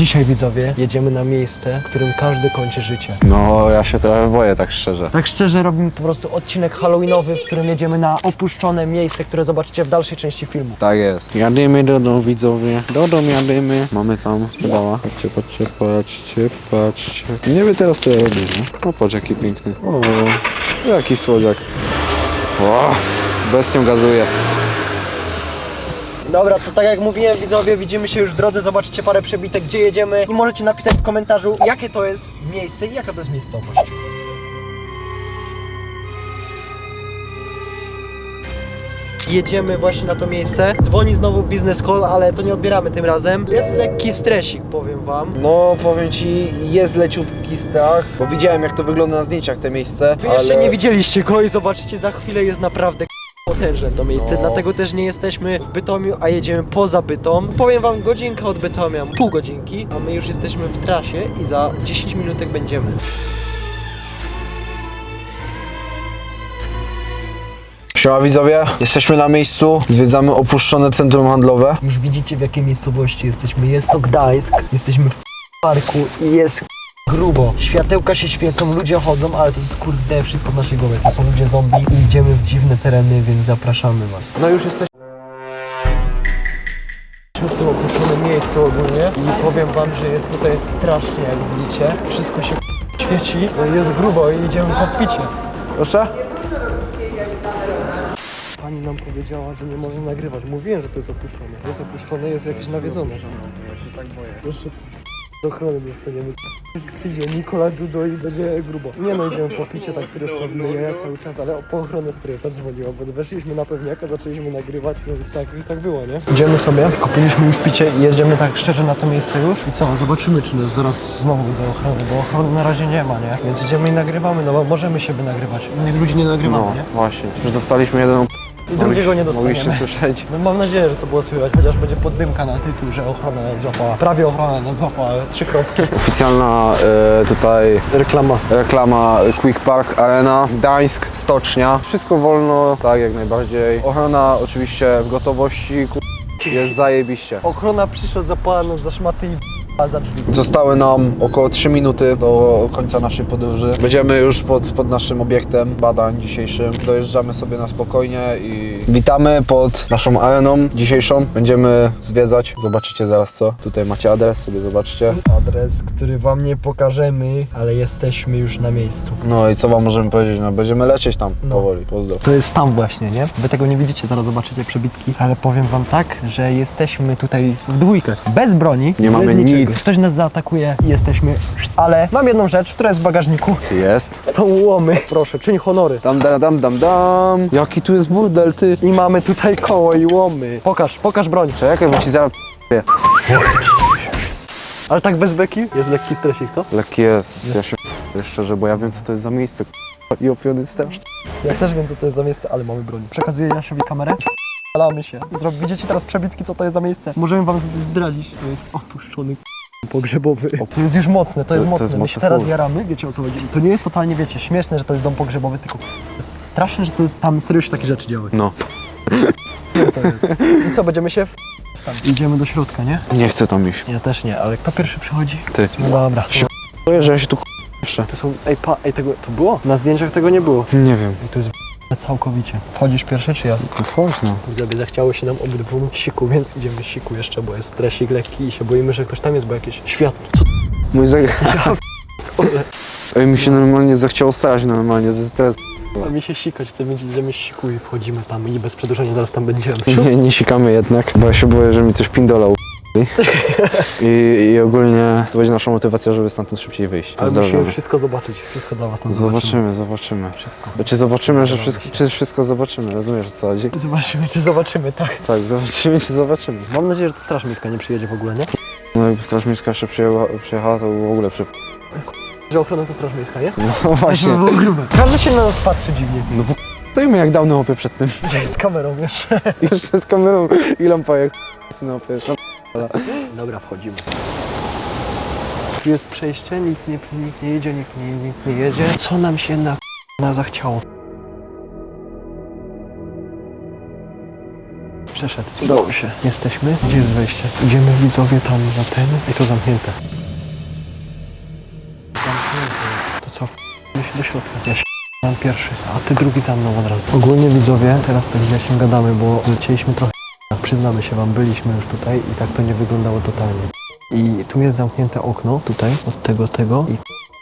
Dzisiaj widzowie jedziemy na miejsce, w którym każdy kończy życie. No, ja się trochę boję, tak szczerze. Tak szczerze robimy po prostu odcinek halloweenowy, w którym jedziemy na opuszczone miejsce, które zobaczycie w dalszej części filmu. Tak jest. Jadymy do domu, widzowie. Do domu jadymy. Mamy tam pedała. Patrzcie, patrzcie, patrzcie, patrzcie. Nie wiem teraz co ja robię, no. O, patrz jaki piękny. O, jaki słodziak. O, bestią gazuje. Dobra, to tak jak mówiłem widzowie, widzimy się już w drodze, zobaczycie parę przebitek, gdzie jedziemy i możecie napisać w komentarzu, jakie to jest miejsce i jaka to jest miejscowość. Jedziemy właśnie na to miejsce. Dzwoni znowu biznes call, ale to nie odbieramy tym razem. Jest lekki stresik, powiem wam. No, powiem ci, jest leciutki strach, bo widziałem jak to wygląda na zdjęciach te miejsce, Wy jeszcze nie widzieliście go i zobaczycie, za chwilę jest naprawdę potężne to miejsce, No. dlatego też nie jesteśmy w Bytomiu, a jedziemy poza Bytom. Powiem wam godzinkę od Bytomia, pół godzinki, a my już jesteśmy w trasie i za 10 minutek będziemy. Siema widzowie, jesteśmy na miejscu, zwiedzamy opuszczone centrum handlowe. Już widzicie w jakiej miejscowości jesteśmy. Jest to Gdańsk, jesteśmy w parku i jest grubo. Światełka się świecą, ludzie chodzą, ale to jest kurde wszystko w naszej głowie. To są ludzie zombie i idziemy w dziwne tereny, więc zapraszamy was. No już jesteśmy w tym opuszczonym miejscu ogólnie i powiem wam, że jest tutaj strasznie, jak widzicie. Wszystko się świeci, jest grubo i idziemy po picie. Proszę? Pani nam powiedziała, że nie może nagrywać. Mówiłem, że to jest opuszczone. Jest opuszczone, jest jakieś nawiedzone. Ja się tak boję. Jeszcze do ochrony dostaniemy. Przyjdzie Nikola Judo i będzie grubo. Nie no, idziemy po picie, tak serio sławimy jaja cały czas, ale po ochronę serio zadzwoniła, bo weszliśmy na pewniaka, zaczęliśmy nagrywać, no i tak, i tak było, nie? Idziemy sobie, kupiliśmy już picie i jedziemy tak szczerze na to miejsce już. I co, zobaczymy, czy nas zaraz znowu do ochrony, bo ochrony na razie nie ma, nie? Więc idziemy i nagrywamy, no bo możemy siebie nagrywać. Innych ludzi nie nagrywamy, No, nie? właśnie. Już dostaliśmy jeden I drugiego nie dostaniemy. Mogliście słyszeć. No mam nadzieję, że to było słychać, chociaż będzie poddymka na tytuł, że ochrona nas złapała. Prawie ochrona nas złapała, trzy kropki. Oficjalna e, tutaj Reklama. reklama Quick Park Arena, Gdańsk, Stocznia. Wszystko wolno, tak jak najbardziej. Ochrona oczywiście w gotowości, ku- jest zajebiście. Ochrona przyszła, zapała nas za szmaty i. Zostały nam około 3 minuty do końca naszej podróży. Będziemy już pod, pod naszym obiektem badań dzisiejszym. Dojeżdżamy sobie na spokojnie i witamy pod naszą areną dzisiejszą. Będziemy zwiedzać. Zobaczycie zaraz co. Tutaj macie adres, sobie zobaczcie. Adres, który wam nie pokażemy, ale jesteśmy już na miejscu. No i co wam możemy powiedzieć? No będziemy lecieć tam No. powoli. Pozdro. To jest tam właśnie, nie? Wy tego nie widzicie, zaraz zobaczycie przebitki, ale powiem wam tak, że jesteśmy tutaj w dwójkę. Bez broni, Nie bez mamy niczego. nic. Ktoś nas zaatakuje i jesteśmy... Ale mam jedną rzecz, która jest w bagażniku. Jest. Są łomy. Proszę, czyń honory. Dam, dam, dam, dam, dam. Jaki tu jest burdel, ty. I mamy tutaj koło i łomy. Pokaż, pokaż broń. Czekaj, bo ci zaraz Ale tak bez beki? Jest lekki stresik, co? Lekki jest. Ja się szczerze, bo ja wiem co to jest za miejsce. I opiony strasznie. Ja też wiem, co to jest za miejsce, ale mamy broń. Przekazuję Jasiowi kamerę. Alamy się. Zrob, widzicie teraz przebitki, co to jest za miejsce? Możemy wam zdradzić. To jest opuszczony pogrzebowy. To jest już mocne, to jest To- to mocne. jest My się teraz jaramy, wiecie o co chodzi. To nie jest totalnie, wiecie, śmieszne, że to jest dom pogrzebowy, tylko jest straszne, że to jest tam serio się takie rzeczy działy. No. To jest. I co, będziemy się w... tam. Idziemy do środka, nie? Nie chcę tam iść. Ja też nie, ale kto pierwszy przychodzi? Ty. No dobra. Boję, że ja się tu To są, ej, pa, ej, tego, to było? Na zdjęciach tego nie było. Nie wiem. I to jest całkowicie. Wchodzisz pierwszy czy ja? No chodź no. Widzowie, zachciało się nam obydwu siku, więc idziemy siku jeszcze, bo jest stresik lekki i się boimy, że ktoś tam jest, bo jakieś światło. Co Mój zegar. Ej, mi się normalnie zachciało stać normalnie ze stresu. to mi się sikać, chce więc idziemy siku i wchodzimy tam i bez przedłużenia zaraz tam będziemy. Nie, nie sikamy jednak, bo ja się boję, że mi coś pindolał. I, I ogólnie to będzie nasza motywacja, żeby stamtąd szybciej wyjść. Ale musimy wszystko zobaczyć, wszystko dla was tam zobaczymy. Zobaczymy. Wszystko. Czy zobaczymy, że wszystko, czy wszystko zobaczymy, rozumiesz o co chodzi? Zobaczymy, czy zobaczymy, tak. Tak, zobaczymy, czy zobaczymy. Mam nadzieję, że to Straż Miejska nie przyjedzie w ogóle, nie? No jakby Straż Miejska jeszcze przyjechała, przyjechała to w ogóle przy... Że ochrona to Straż Miejska, nie? No właśnie. To by było grube. Każdy się na nas patrzy dziwnie. No bo stoimy jak dawno opie przed tym. Gdzie z kamerą, wiesz? Jeszcze z kamerą i lampą jak no opie. No. Dobra, wchodzimy. Tu jest przejście, nic nie, nikt nie jedzie, nikt nie, nic nie jedzie. Co nam się na, na zachciało? Przeszedł. Udało się. Jesteśmy. Gdzie jest wejście? Idziemy widzowie tam na ten i to zamknięte. Zamknięte. To co? Idę się do środka. Ja się mam pierwszy, a ty drugi za mną od razu. Ogólnie widzowie, teraz tak źle się gadamy, bo lecieliśmy trochę Przyznamy się wam, byliśmy już tutaj i tak to nie wyglądało totalnie. I tu jest zamknięte okno, tutaj, od tego, tego i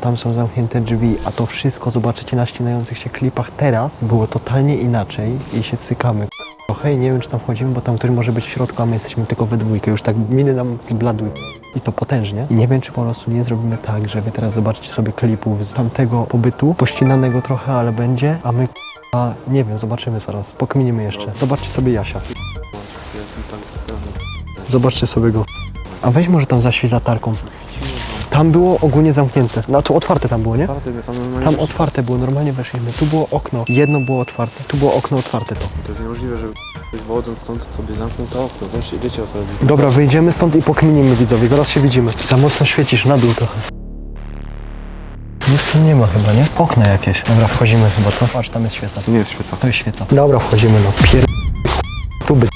tam są zamknięte drzwi, a to wszystko zobaczycie na ścinających się klipach teraz było totalnie inaczej i się cykamy trochę i nie wiem czy tam wchodzimy, bo tam ktoś może być w środku, a my jesteśmy tylko we dwójkę, już tak miny nam zbladły i to potężnie. I nie wiem czy po prostu nie zrobimy tak, że wy teraz zobaczycie sobie klipów z tamtego pobytu, pościnanego trochę, ale będzie, a my a nie wiem, zobaczymy zaraz, pokminimy jeszcze. Zobaczcie sobie Jasia. Zobaczcie sobie go. A weź może tam zaświeć latarką. Tam było ogólnie zamknięte. No tu otwarte tam było, nie? Tam otwarte było, normalnie weszliśmy. Tu było okno, jedno było otwarte. Tu było okno otwarte to. To jest niemożliwe, żeby ktoś wychodząc stąd sobie zamknął to okno. Wiecie, wiecie o co chodzi. Dobra, wyjdziemy stąd i pokminimy widzowie. Zaraz się widzimy. Za mocno świecisz, na dół trochę. Nic tu nie ma chyba, nie? Okna jakieś. Dobra, wchodzimy chyba, co? Patrz, tam jest świeca. Nie jest świeca. To jest świeca. Dobra, wchodzimy, no. Pier... Tu by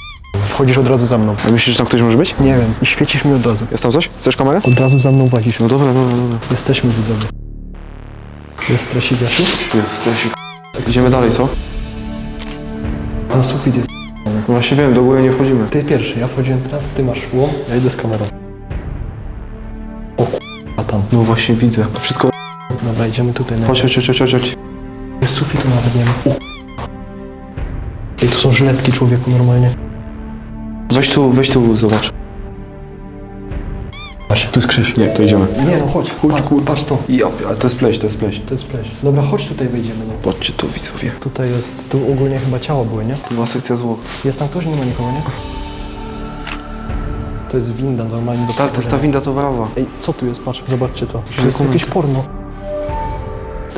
Wchodzisz od razu za mną. A myślisz, że tam ktoś może być? Nie wiem. I świecisz mi od razu. Jest tam coś? Chcesz kamerę? Od razu za mną włazisz. No dobra, dobra, dobra. Jesteśmy widzowie. Jest stresik, Jasiu? Jest stresik. Idziemy dalej, co? Na sufit jest. No właśnie wiem, do góry nie wchodzimy. Ty pierwszy, ja wchodziłem teraz, ty masz łom, ja idę z kamerą. O k***a tam. No właśnie widzę. To wszystko... Dobra, idziemy tutaj na Chodź, chodź, chodź, chodź, chodź. Jest sufitu nawet nie ma. O I tu są żyletki człowieku normalnie. Weź tu, weź tu, zobacz. Tu jest krzyż. Nie, to idziemy. Nie no, chodź, chodź, kur, patrz to. I op, ale to jest pleś, to jest pleś. To jest pleś. Dobra, chodź tutaj wejdziemy, no. Patrzcie tu, widzowie. Tutaj jest, tu ogólnie chyba ciała były, nie? Tu była sekcja zwłok. Jest tam ktoś? Nie ma nikogo, nie? To jest winda normalnie do Tak, to jest ta winda towarowa. Ej, co tu jest? Patrz, zobaczcie to. To jest Dokumenty. jakieś porno.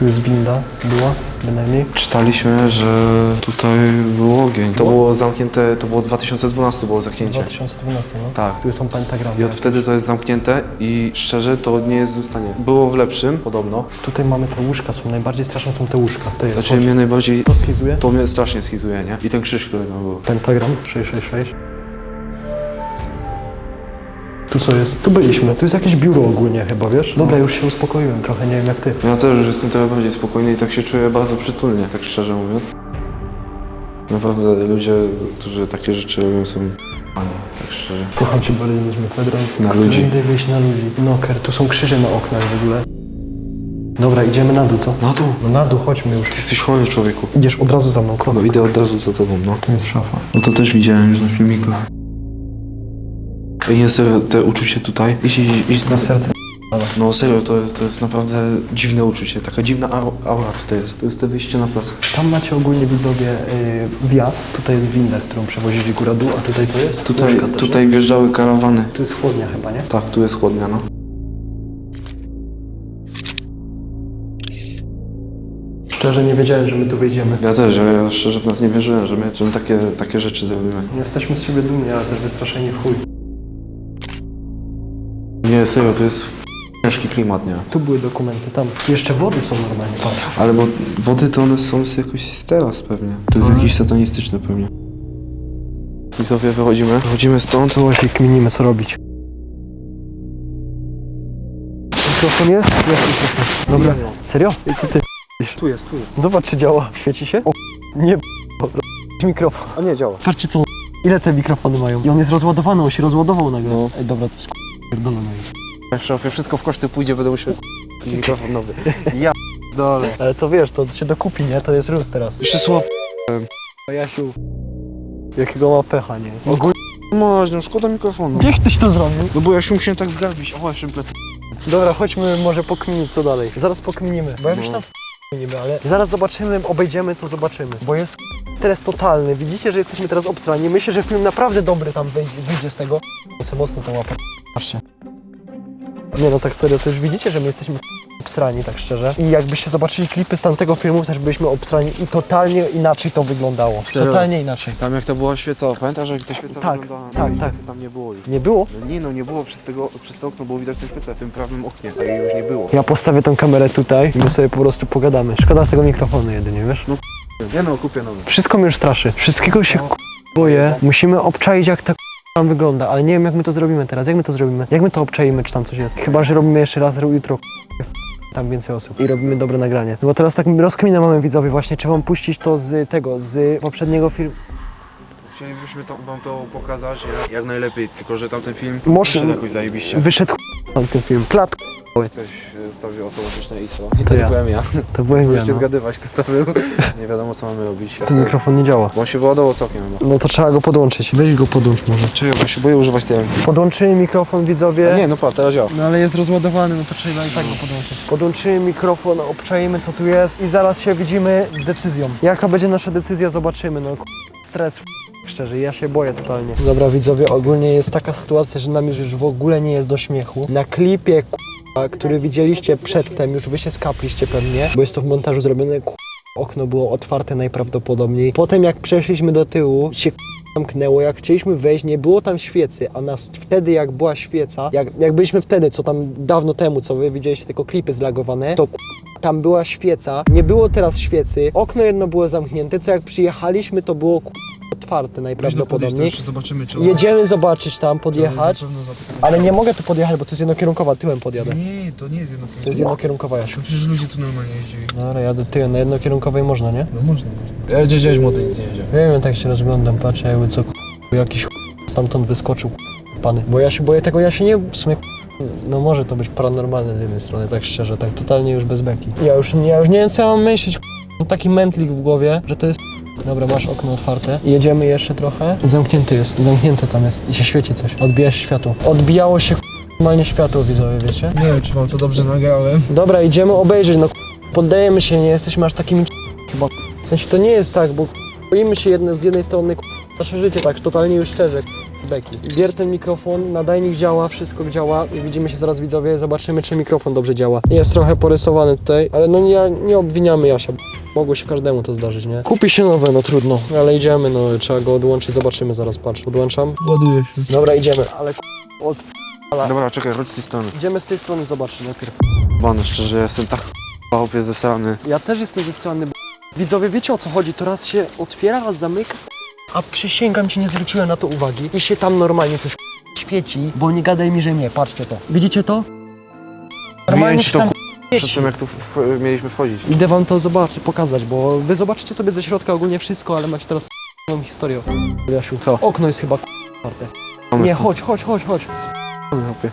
Tu jest winda, była, bynajmniej. Czytaliśmy, że tutaj był ogień. To było zamknięte, to było 2012 było zamknięcie. 2012, no. Tak. Tu są pentagramy. I od wtedy to jest zamknięte i szczerze to nie jest w stanie. Było w lepszym, podobno. Tutaj mamy te łóżka, są najbardziej straszne są te łóżka. To jest. Znaczy mnie najbardziej, To schizuje? to mnie strasznie schizuje, nie? I ten krzyż, który tam był. Pentagram 666. Tu co jest? Tu byliśmy. Tu jest jakieś biuro ogólnie chyba, wiesz? Dobra, już się uspokoiłem trochę, nie wiem jak ty. Ja też już jestem trochę bardziej spokojny i tak się czuję bardzo przytulnie, tak szczerze mówiąc. Naprawdę ludzie, którzy takie rzeczy robią są ani, tak szczerze. Kocham cię bardziej niż mefedron. Na ludzi. Którędy wyjść na ludzi. Noker, tu są krzyże na oknach w ogóle. Dobra, idziemy na dół, co? Na dół! No na dół, chodźmy już. Ty jesteś chory człowieku. Idziesz od razu za mną, krok. No idę od razu za tobą, no. Tu jest szafa. No to też widziałem już na filmikach. Serio, te uczucie tutaj. Idź Na serce. No serio, to, jest- to jest naprawdę dziwne uczucie. Taka dziwna au- aura tutaj jest. To jest to wyjście na plac. Tam macie ogólnie widzowie y, wjazd. Tutaj jest winda, którą przewozili góra-dół, a tutaj co jest? Tutaj, Łóżka też, tutaj wjeżdżały karawany. Tu jest chłodnia chyba, nie? Tak, tu jest chłodnia, no. Szczerze nie wiedziałem, że my tu wejdziemy. Ja też, ja, ja szczerze w nas nie wierzyłem, że my, że my takie, takie rzeczy zrobimy. Jesteśmy z siebie dumni, ale też wystraszeni w chuj. Nie, serio, to jest ciężki klimat, nie? Tu były dokumenty, tam. Tu jeszcze wody są normalnie, patrz. Ale bo wody to one są z jakoś z teraz pewnie. To jest jakieś satanistyczne pewnie. Widzowie, wychodzimy. Wychodzimy stąd. To właśnie kminimy, co robić. Mikrofon jest? Jest mikrofon. Dobra, serio? I co ty? Tu jest, tu jest. Zobacz, czy działa. Świeci się? O, nie, mikrofon. A nie, działa. Patrzcie, co Ile te mikrofony mają? I on jest rozładowany, on się rozładował nagle. No. Ej, dobra, to jest pierdolone. Jeszcze jak wszystko w koszty pójdzie, będę musiał mikrofon nowy. Ja dole. Ale to wiesz, to się dokupi, nie? To jest luz teraz. Jeszcze słabo. O Jasiu, jakiego ma pecha, nie? Ogólnie masz, no szkoda mikrofonu. Gdzie ktoś to zrobił? No bo ja się musiałem tak zgarbić. O, jeszcze plecy. Dobra, chodźmy może pokminić co dalej. Zaraz pokminimy, bo ja już No. tam niby, ale zaraz zobaczymy, obejdziemy to zobaczymy. Bo jest stres totalny. Widzicie, że jesteśmy teraz obstrani. Myślę, że film naprawdę dobry tam wyjdzie, wyjdzie z tego. Muszę mocno tą łapę. Patrzcie. Nie no, tak serio, to już widzicie, że my jesteśmy obsrani, tak szczerze. I jakbyście zobaczyli klipy z tamtego filmu, też byliśmy obsrani i totalnie inaczej to wyglądało. Serio? Totalnie inaczej. Tam jak to była świeca, pamiętasz jak ta świeca Tak, wyglądała? tak, No i tak. Tam nie było już. Nie było? No nie no, nie było przez, tego, przez to okno, było widać tę świecę w tym prawym oknie, a jej już nie było. Ja postawię tą kamerę tutaj i my sobie po prostu pogadamy. Szkoda z tego mikrofonu jedynie, wiesz? Nie no, kupię nowy. Wszystko mnie już straszy. Wszystkiego się k- boję. Musimy obczaić jak ta tam wygląda, ale nie wiem jak my to zrobimy teraz. Jak my to zrobimy? Jak my to obczaimy, czy tam coś jest? Chyba, że robimy jeszcze raz jutro tam więcej osób i robimy dobre nagranie. No bo teraz tak rozkminę mamy widzowie właśnie, czy wam puścić to z tego, z poprzedniego filmu. Chcielibyśmy to, wam to pokazać jak, jak najlepiej, tylko że tamten film Może- wyszedł jakoś zajebiście. Wyszedł ten film. Klap. Ktoś e, ustawił automatyczne ISO. I To to ja. byłem ja. To byłem ja, Możecie no. zgadywać, kto to był. Nie wiadomo co mamy robić. Ten mikrofon nie działa. Bo on się wyładował całkiem chyba. No to trzeba go podłączyć. Weź go podłącz może. Czekaj, bo się boję używać tego. Podłączymy mikrofon widzowie. A nie, no pa, teraz działa. No ale jest rozładowany, no to trzeba i tak go podłączyć. Podłączymy mikrofon, obczajmy co tu jest i zaraz się widzimy z decyzją. Jaka będzie nasza decyzja, zobaczymy. No k- stres, f- szczerze, ja się boję totalnie. Dobra widzowie, ogólnie jest taka sytuacja, że nam już w ogóle nie jest do śmiechu. Na klipie k- który widzieliście przedtem, już wy się skapliście pewnie, bo jest to w montażu zrobione k- Okno było otwarte najprawdopodobniej. Potem jak przeszliśmy do tyłu, się zamknęło, jak chcieliśmy wejść, nie było tam świecy, a nas wtedy jak była świeca, jak, jak byliśmy wtedy, co tam dawno temu, co wy widzieliście tylko klipy zlagowane, to tam była świeca, nie było teraz świecy, okno jedno było zamknięte, co jak przyjechaliśmy, to było k- otwarte najprawdopodobniej. zobaczymy czy Jedziemy zobaczyć tam, podjechać, ale nie mogę tu podjechać, bo to jest jednokierunkowa, tyłem podjadę. Nie, to nie jest jedno To jest jednokierunkowa, Jasiu. Przecież ludzie tu normalnie jeździli. No ale jadę tyłem, na jednokierunkowej można, nie? No można. Jedzie, jedzie, młody nic nie jedzie. Wiem, tak się rozglądam, patrzę jakby co k- jakiś k- stamtąd wyskoczył k- pany. Bo ja się boję tego, ja się nie, w sumie k- no może to być paranormalne z jednej strony, tak szczerze, tak totalnie już bez beki. Ja już, ja już nie wiem co ja mam myśleć, k- mam taki mętlik w głowie, że to jest Dobra, masz okno otwarte. Jedziemy jeszcze trochę. Zamknięty jest, zamknięte tam jest i się świeci coś. Odbija się światło. Odbijało się k- normalnie światło widzowie, wiecie? Nie wiem czy wam to dobrze nagrałem. Dobra, idziemy obejrzeć, no k- poddajemy się, nie jesteśmy aż takimi chyba. W sensie to nie jest tak, bo boimy się jedne, z jednej strony k- nasze życie, tak totalnie już szczerze, k- beki. Bier ten mikrofon, nadajnik działa, wszystko działa i widzimy się zaraz widzowie, zobaczymy czy mikrofon dobrze działa. Jest trochę porysowany tutaj, ale no nie, nie obwiniamy Jasia. Mogło się każdemu to zdarzyć, nie? Kupi się nowe, no trudno, ale idziemy, no trzeba go odłączyć, zobaczymy zaraz, patrz, odłączam. Ładuje się. Dobra, idziemy, ale k- od... Dobra, czekaj, chodź z tej strony. Idziemy z tej strony zobaczyć najpierw. Bany, szczerze, ja jestem tak chłopie zesrany. Ja też jestem ze strony. b- Widzowie, wiecie o co chodzi? To raz się otwiera, raz zamyka. A przysięgam ci, nie zwróciłem na to uwagi. I się tam normalnie coś świeci, bo nie gadaj mi, że nie. Patrzcie to. Widzicie to? Wyjęć się to tam Przed tym jak tu w- mieliśmy wchodzić. Idę wam to zobaczyć, pokazać, bo wy zobaczycie sobie ze środka ogólnie wszystko, ale macie teraz p***ną historię. Jasiu, Co? Okno jest chyba otwarte. Nie, chodź, chodź, chodź, chodź.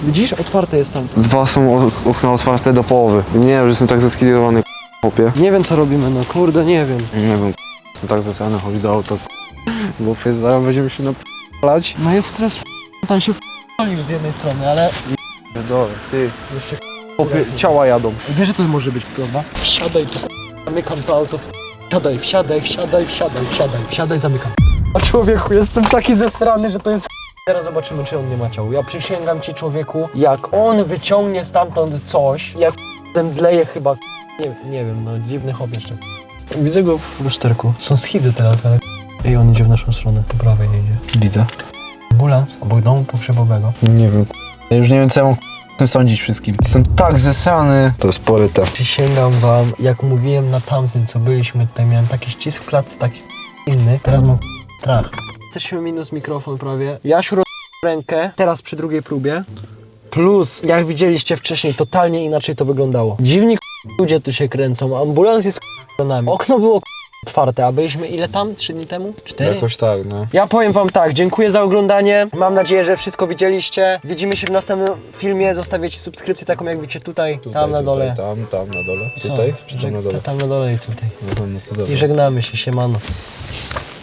Widzisz? Otwarte jest tam. Dwa są okna otwarte do połowy. Nie, już jestem tak zeskilowany, chłopie. Nie wiem co robimy, no kurde, nie wiem. Nie wiem, jestem tak zesrany, chodź do auto. Bo zaraz będziemy się napalać. No jest stres. Tam się wpalił z jednej strony, ale Dobra, ty. jeszcze Chłopie, ciała jadą. Wiesz, że to może być prawda? Wsiadaj tu, zamykam to auto. Wsiadaj, wsiadaj, wsiadaj, wsiadaj, wsiadaj, wsiadaj, zamykam. A człowieku, jestem taki zesrany, że to jest Teraz zobaczymy, czy on nie ma ciał. Ja przysięgam ci, człowieku, jak on wyciągnie stamtąd coś, jak zemdleje chyba, nie, nie wiem, no dziwny hop jeszcze. Widzę go w lusterku. Są schizy teraz, ale... Ej, on idzie w naszą stronę, po prawej idzie. Widzę. Ambulans obok domu pogrzebowego. Nie wiem. Ja już nie wiem, co ja mam tym sądzić wszystkim. Jestem tak zesrany. To jest poryte. Przysięgam wam, jak mówiłem na tamtym, co byliśmy tutaj, miałem taki ścisk w klatce, taki inny. Teraz mam strach. Jesteśmy minus mikrofon prawie. Jasiu roz... rękę, teraz przy drugiej próbie. Plus, jak widzieliście wcześniej, totalnie inaczej to wyglądało. Dziwni ludzie tu się kręcą, ambulans jest za nami. Okno było otwarte, a byliśmy ile tam? Trzy dni temu? Cztery? Jakoś tak, no. Ja powiem wam tak, dziękuję za oglądanie. Mam nadzieję, że wszystko widzieliście. Widzimy się w następnym filmie. Zostawiacie subskrypcję taką jak widzicie tutaj, tam na dole. Tam, tam na dole. Co? Tutaj? Czy tam na dole? Tam na dole i tutaj. No, no to dobra. I żegnamy się, siemano.